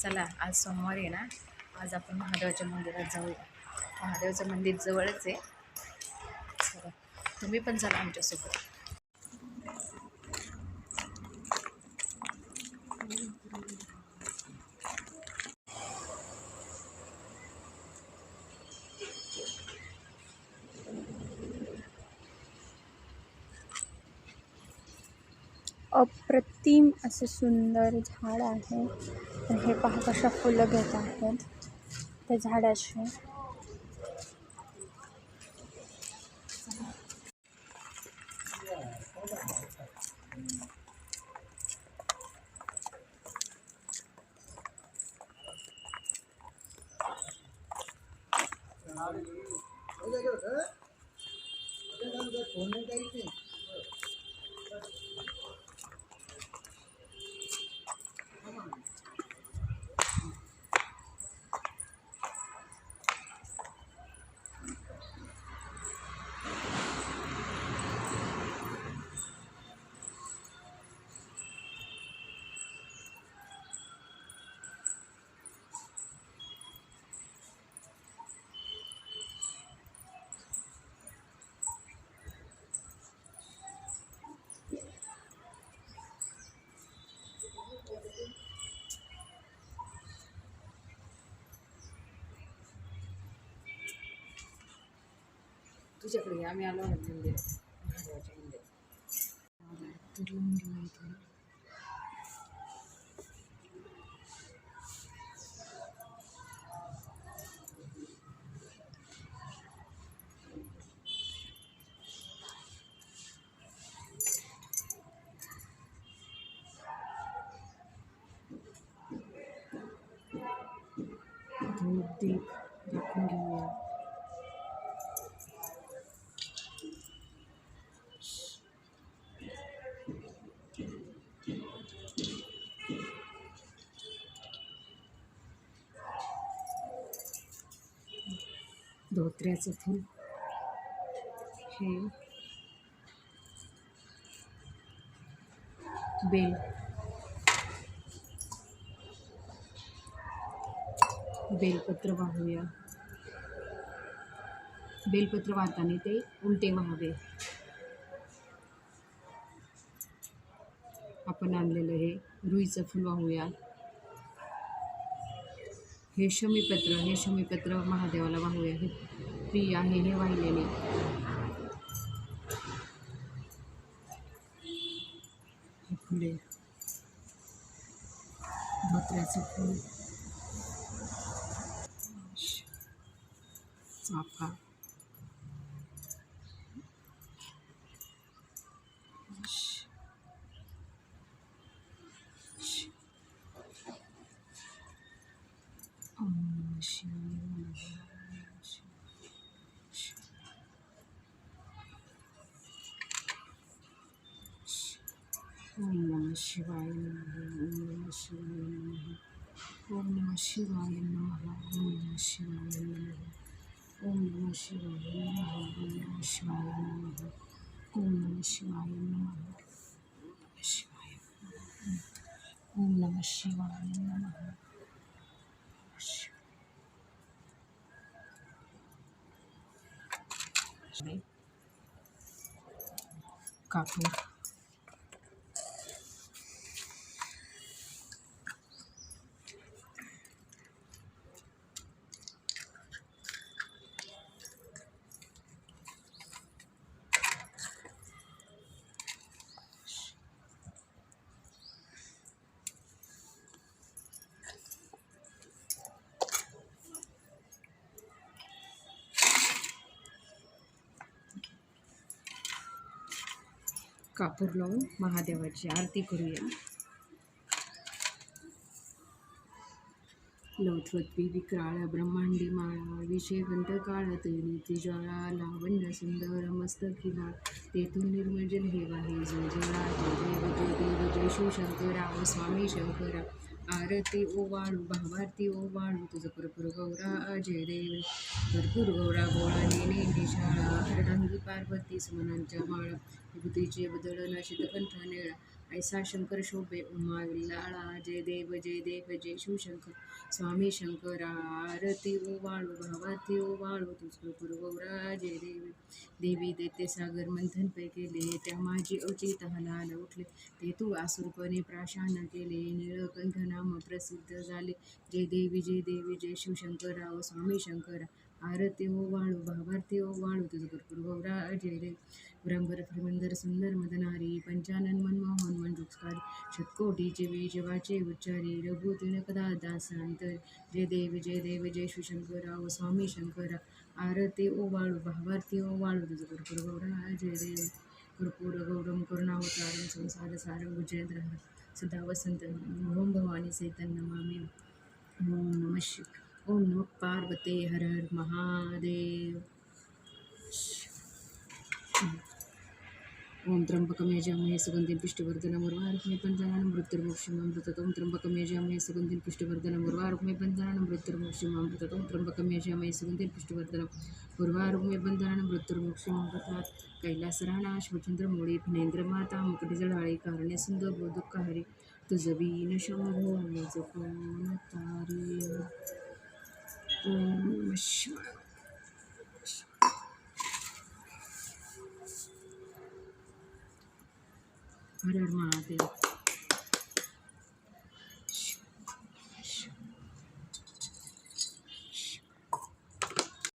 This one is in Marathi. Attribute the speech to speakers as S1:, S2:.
S1: चला आज सोमवार आहे ना आज आपण महादेवाच्या मंदिरात जाऊया. महादेवाचं मंदिर जवळच आहे. चला तुम्ही पण चला आमच्यासोबत.
S2: अप्रतिम असं सुंदर झाड आहे. तर हे पहा कशा फुलं घेत आहेत त्या झाडाचे
S1: तुझ्याकडे आम्ही आलो ना मंदिरात महादेवाच्या मंदिरात तर लिहून घेऊया इथून धूप दीप दाखवून घेऊया धोत्र्याचं फूल. हे बेल. बेलपत्र वाहूया. बेलपत्र वाहताना ते उलटे वाहावे आपण आणलेलं हे रुईचं फूल वाहूया. हे शमीपत्र हे शमीपत्र महादेवाला वाहूया हे प्रिय आहे हे वाहिलेले. हे फुले. धोत्र्याचं फूल. चाफा. ओम नमः शिवाय ओम नमः शिवाय. ओम नमः शिवाय नमः ओम नमः शिवाय नमः ओम नमः शिवाय नमः ओम नमः शिवाय नमः ओम नमः शिवाय नमः ओम नमः शिवाय नमः ओम नमः शिवाय नमः शिवाय ओम नमः शिवाय नमः कापूर कापूर लावून महादेवाची आरती करूया. लवथवत्वी विक्राळ ब्रह्मांडी माळा विषयवंत काळ तैरी ज्वाळा लावण्य सुंदर मस्तकी बाळ तेथून निर्मजल हे वाहे जय जय जय देव जय देव जय शिवशंकरा स्वामी शंकरा. आरती ओ वाळू भावारती ओ तुझं भरपूर गौरा अजय देव. भरपूर गौरा गोळा नेने निशाळा हरडांगी पार्वती सुमनांच्या माळा विभूतीचे बदल नाशित कंठ निळा. ऐसा शंकर शोभे उमा विल्लाळा जय देव जय देव जय शिवशंकर। स्वामी शंकरा आरती ओ वाळू भावाती ओ वाळू तुझ गुरुगौरा जय देवी। देवी देते सागर मंथन पै केले त्या माझी अवचित हलाल उठले। ते तू आसुरपणे प्राशान केले निळकंठ नाम प्रसिद्ध झाले। जय देवी जय देवी जय शिवशंकरा ओ स्वामी शंकरा आरती ओ वाळू भावार्थी। ओ वाळू तुझ गुरुगौरा जय देव ब्रह्मर सुंदर मदनारी पंचानन मनमोहन मंजुस्कार शतकोटीचे विजवाचे उच्चारी रघु कदा दासांतर जय देव जय देव जय शिवशंकरा ओ स्वामी शंकरा आरती ओ वाळू भावार्थी ओ वाळू तुझ गौरा जय देव कर्पूर गौरम करुणावतारम संसार सारं भुजेंद्र सदा वसंत ओम भवानी सैतन नमामि ओम नमः ओम नमः पार्वते हर हर महादेव। ओम त्र्यंबकम यजामहे सुगंधिं पुष्टिवर्धनं उर्वारुक्मे पंचाननं मृत्युर्मुक्षिमामृततं त्र्यंबकं यजामहे सुगंधिं पुष्टिवर्धनं उर्वारुक्मे पंचाननं मृत्युर्मुक्षिमामृततं त्र्यंबकं यजामहे सुगंधिं पुष्टिवर्धनं उर्वारुक्मे पंचाननं मृत्युर्मुक्षिमामृतात कैलास राणा शिवचंद्र मोळी फणेंद्रमाता मुकुटी जळाळी कारणे सुंदर दुःखहारी तुझ बीन शंभो निज कोण तारी ओम शिवाय। हर हर महादेव